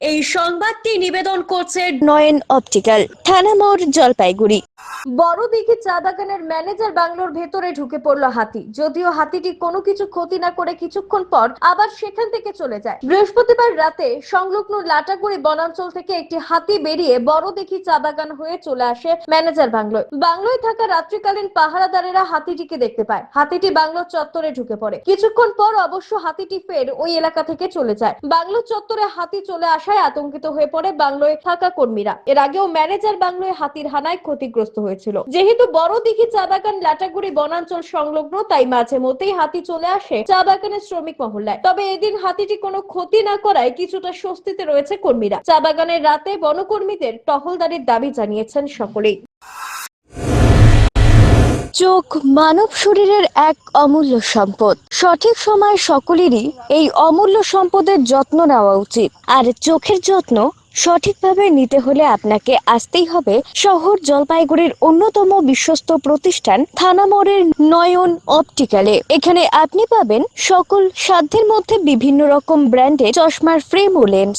এই সংবাদটি নিবেদন করছে নয়ন অপটিক্যাল থানা মোড় জলপাইগুড়ি। বড় দিঘি চা বাগানের ম্যানেজার বাংলোর ভেতরে ঢুকে পড়ল হাতি। যদিও হাতিটি কোনো কিছু ক্ষতি না করে কিছুক্ষণ পর আবার সেখান থেকে চলে যায়। বৃহস্পতিবার রাতে সংলগ্ন লাটাগুড়ি বনাঞ্চল থেকে একটি হাতি বেরিয়ে বড় চা বাগান হয়ে চলে আসে ম্যানেজার বাংলোয়। বাংলোয় থাকা রাত্রিকালীন পাহারাদারেরা হাতিটিকে দেখতে পায়। হাতিটি বাংলোর চত্বরে ঢুকে পড়ে। কিছুক্ষণ পর অবশ্য হাতিটি ফের ওই এলাকা থেকে চলে যায়। বাংলো চত্বরে হাতি চলে আসায় আতঙ্কিত হয়ে পড়ে বাংলোয় থাকা কর্মীরা। এর আগেও ম্যানেজার বাংলোয় হাতির হানায় ক্ষতিগ্রস্ত হয়েছিল। যেহেতু বড় দিঘি চা বাগান লাটাগুড়ি বনাঞ্চল সংলগ্ন, তাই মাঝে মধ্যেই হাতি চলে আসে চা বাগানের শ্রমিক মহল্লায়। তবে এদিন হাতিটি কোনো ক্ষতি না করায় কিছুটা স্বস্তিতে রয়েছে কর্মীরা। চা বাগানের রাতে বনকর্মীদের টহলদারির দাবি জানিয়েছেন সকলেই। চোখ মানব শরীরের এক অমূল্য সম্পদ। সঠিক সময় সকলেরই এই অমূল্য সম্পদের যত্ন নেওয়া উচিত। আর চোখের যত্ন সঠিকভাবে নিতে হলে আপনাকে আসতেই হবে শহর জলপাইগুড়ির অন্যতম বিশ্বস্ত প্রতিষ্ঠান থানামরের নয়ন অপটিক্যালে। এখানে আপনি পাবেন সকল সাধ্যের মধ্যে বিভিন্ন রকম ব্র্যান্ডের চশমার ফ্রেম ও lens.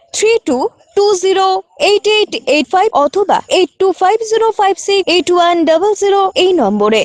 three two two eight eight eight five অথবা eight two five five eight double এই নম্বরে।